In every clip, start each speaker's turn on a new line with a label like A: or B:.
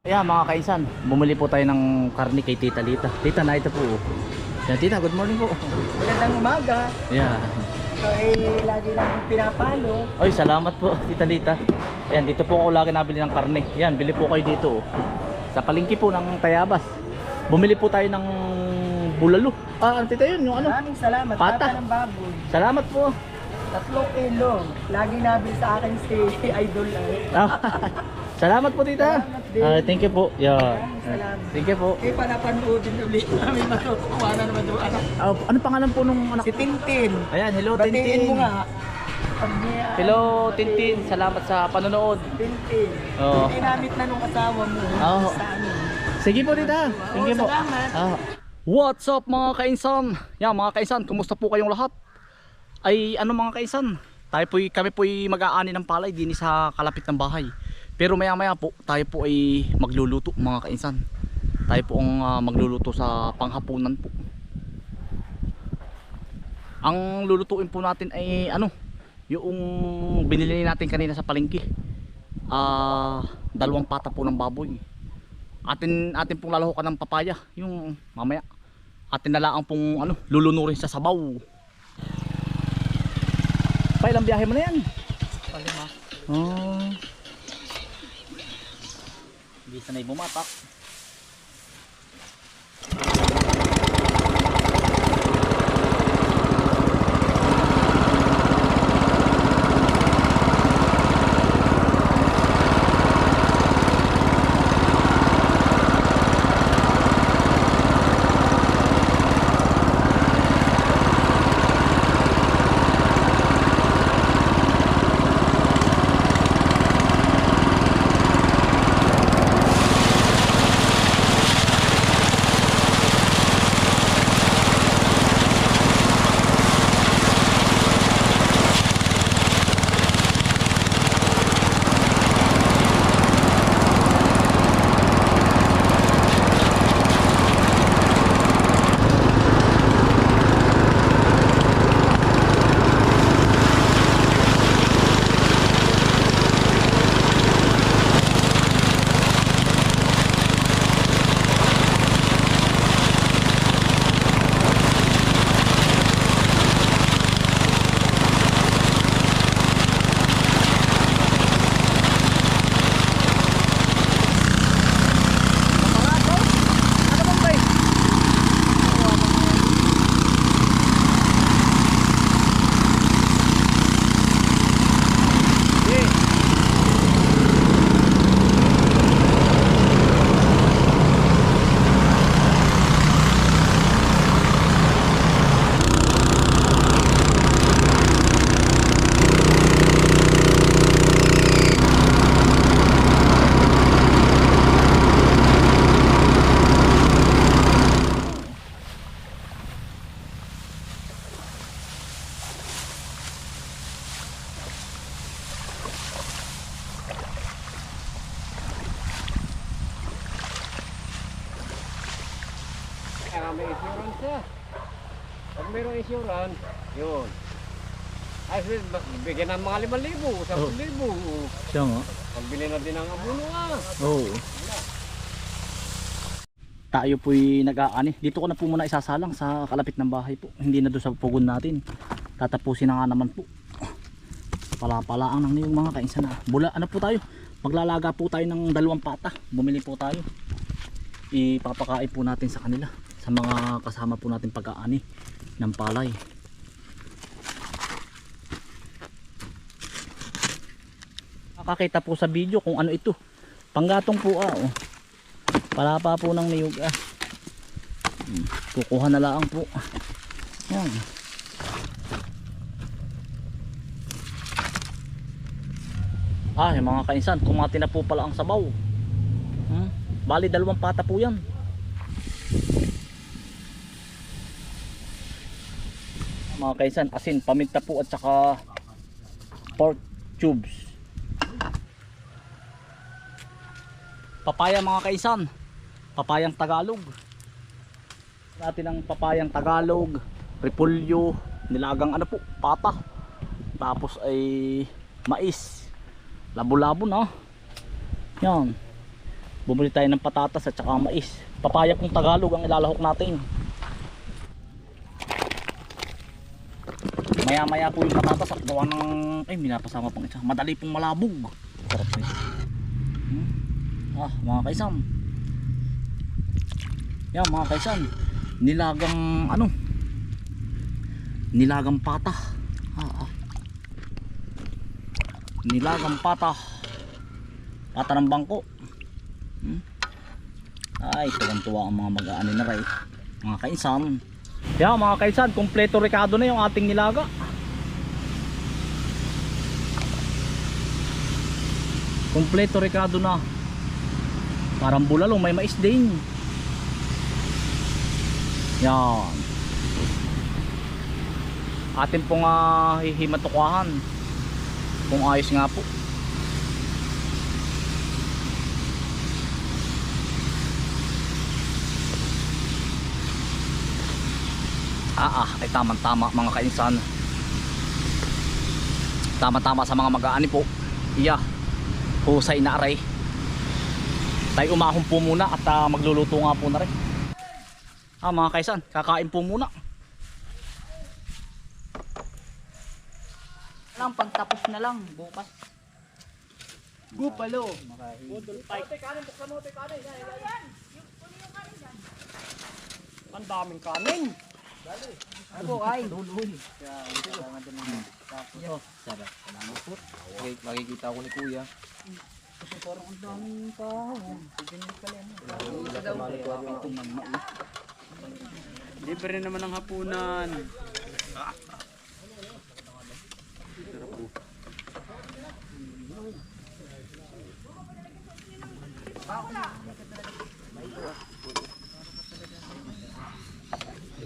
A: Ayan mga kainsan, bumili po tayo ng karne kay Tita Lita. Tita, na ito po. Yan, Tita, good morning po.
B: Magandang umaga.
A: Yeah.
B: So, eh, lagi lang pinapalo.
A: Oy, salamat po, Tita Lita. Ayan, dito po ako lagi nabili ng karne. Yan, bili po kayo dito. oh. Sa palengke po ng Tayabas. Bumili po tayo ng bulalo. Ah, ano tita yun? Yung ano?
B: Maraming salamat.
A: Pata.
B: Pata ng baboy.
A: Salamat po.
B: Tatlong kilo. Lagi nabil sa akin si Idol.
A: Ah, salamat po, Tita.
B: Salamat din.
A: Ah, thank you po. Yeah.
B: Salamat.
A: Thank you po.
B: Eh, panapanoodin ulit namin matutuwa na naman doon. Anak.
A: Ah, ano pangalan po nung anak?
B: Si Tintin.
A: Ayan, hello
B: Batiin
A: Tintin.
B: mo nga. Niya-
A: Hello Tintin, salamat sa panonood.
B: Tintin.
A: Oo.
B: Eh, namit na nung asawa mo.
A: Oo.
B: Ano.
A: Sige po tita. Sige po.
B: Salamat.
A: Ah. What's up mga kainsan? Yan mga kainsan, kumusta po kayong lahat? Ay ano mga kainsan? Tayo po kami po mag-aani ng palay din sa kalapit ng bahay. Pero maya maya po tayo po ay magluluto mga kainsan. Tayo po ang ah, magluluto sa panghapunan po. Ang lulutuin po natin ay ano, yung binili natin kanina sa palengke. Ah, dalawang pata po ng baboy atin atin pong lalahukan ng papaya yung mamaya atin nalaang pong ano lulunurin sa sabaw pa ilang biyahe mo na yan
B: Palima.
A: oh. hindi sanay bumatak
C: Kaya may insurance siya. Pag mayroong insurance, yun. Ay, bigyan ng mga 5,000, 10,000.
A: siya nga
C: Pambili na din ng abuno ah.
A: Oo. Tayo po'y nag-aani. Dito ko na po muna isasalang sa kalapit ng bahay po. Hindi na doon sa pugon natin. Tatapusin na nga naman po. Pala-palaan ng yung mga kainsan na. Bula, ano po tayo? Maglalaga po tayo ng dalawang pata. Bumili po tayo. Ipapakain po natin sa kanila. Sa mga kasama po natin pag-aani ng palay. Makakita po sa video kung ano ito. Panggatong po ah. Oh. Palapa po ng niyog ah. Hmm, Kukuha na lang po. Yan. Ah, mga kainsan, kumati na po pala ang sabaw. Hmm? Bali, dalawang pata po yan. Mga kainsan, asin, paminta po at saka pork tubes. Papaya mga kaisan. Papayang Tagalog. Natin ang papayang Tagalog, repolyo, nilagang ano po, pata. Tapos ay mais. Labo-labo na. Yan. Bumili tayo ng patatas at saka mais. Papaya kung Tagalog ang ilalahok natin. Maya maya po yung patatas at gawa ng... Ay, minapasama pang isa. Madali pong malabog. Sarap nito. Hmm? Ah, mga kaisam. Yan mga kaisan. Nilagang ano? Nilagang pata. Ah, ah. Nilagang pata. Pata ng bangko. Hmm? Ay, tuwang-tuwa ang mga mag-aani na rin. Mga kaisan. Yan mga kaisan, kompleto rekado na yung ating nilaga. Kompleto rekado na. Parang bulalong may mais din. Yan. Atin pong uh, hihimatukuhan. Kung ayos nga po. Ah ah, ay tamang tama mga kainsan. Tama tama sa mga mag-aani po. Iya. Husay na aray. Tayo umahon po muna at ah, magluluto nga po na rin. Ah mga kaisan, kakain po muna.
D: lang pagtapos na lang bukas.
B: Gupalo.
C: Ang daming kanin.
D: Ako ay.
E: Makikita ko ni Kuya.
D: Parang ang daming kahon.
B: Libre naman ang hapunan.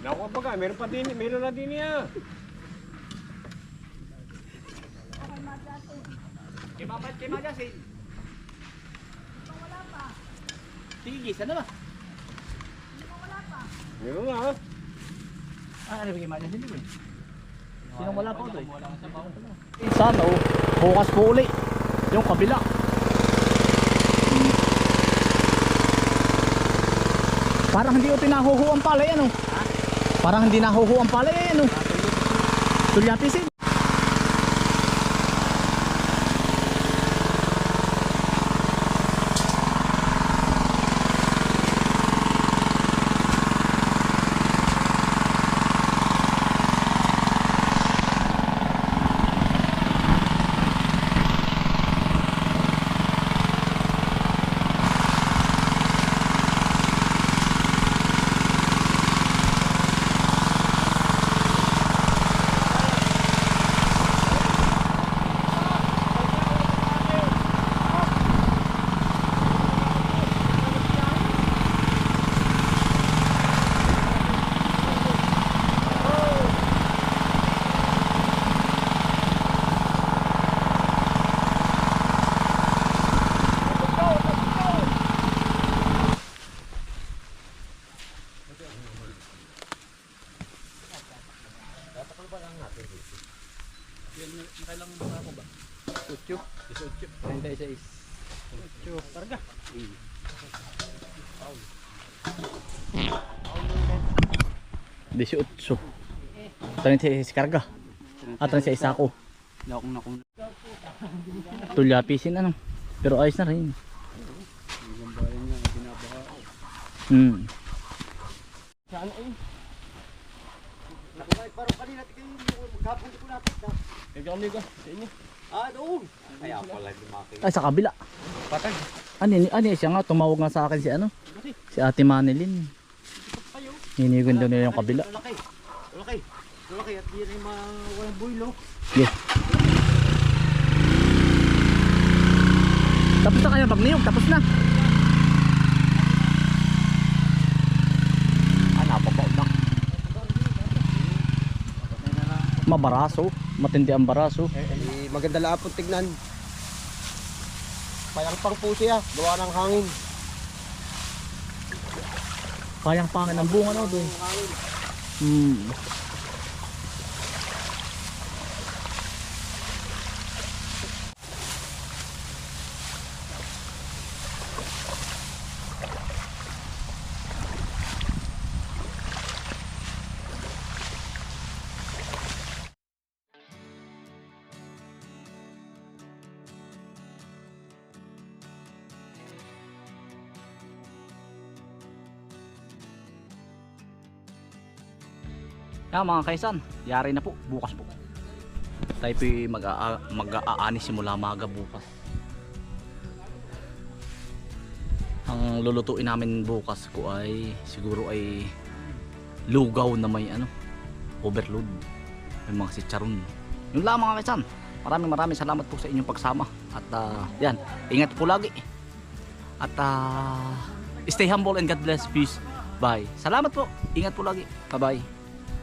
C: Naku baga, meron pa din, meron na din niya.
A: Kimapat kay Magasin. Tigis, ano ba?
C: Meron na ha.
A: Ah, ano ba kay Magasin din eh? Sinong wala pa ito eh? Insan oh, bukas po uli. Yung kabila. Parang hindi ko tinahuhu ang palay ano? Parang hindi nahuhu ang palay ano? Tulyapisin. Disiutso. Tanin si karga. At si isa ko.
B: Nakong nakong.
A: Tulyapisin ano. Pero ayos na rin. Hmm.
B: Parang kanina kayo maghapon ko natin.
C: Ikaw liga, sa inyo.
B: Ah, doon. Kaya pala lumaki.
A: Ay sa kabila.
B: Patag.
A: Ani, ani siya nga, tumawag nga sa akin si ano? Si Ate Manilin. Hinigon daw nila yung kabila.
B: Lalaki. Lalaki. Lalaki at diyan ay walang builo.
A: Yes. Tapos na kaya pag niyog, tapos na. Ah, napapaw na. Mabaraso. Matindi ang baraso.
B: Eh, eh, maganda laapot tignan. Payang-pang po siya, gawa ng hangin.
A: Kayang pangin ang bunga na doon. Hmm. Yan mga kaisan, yari na po, bukas po. Tayo po mag-a- mag-aani simula maga bukas. Ang lulutuin namin bukas ko ay siguro ay lugaw na may ano, overload. May mga sitsaron. Yun lang mga kaisan. Maraming maraming salamat po sa inyong pagsama. At ah, yan, ingat po lagi. At ah, stay humble and God bless. Peace. Bye. Salamat po. Ingat po lagi. Bye-bye.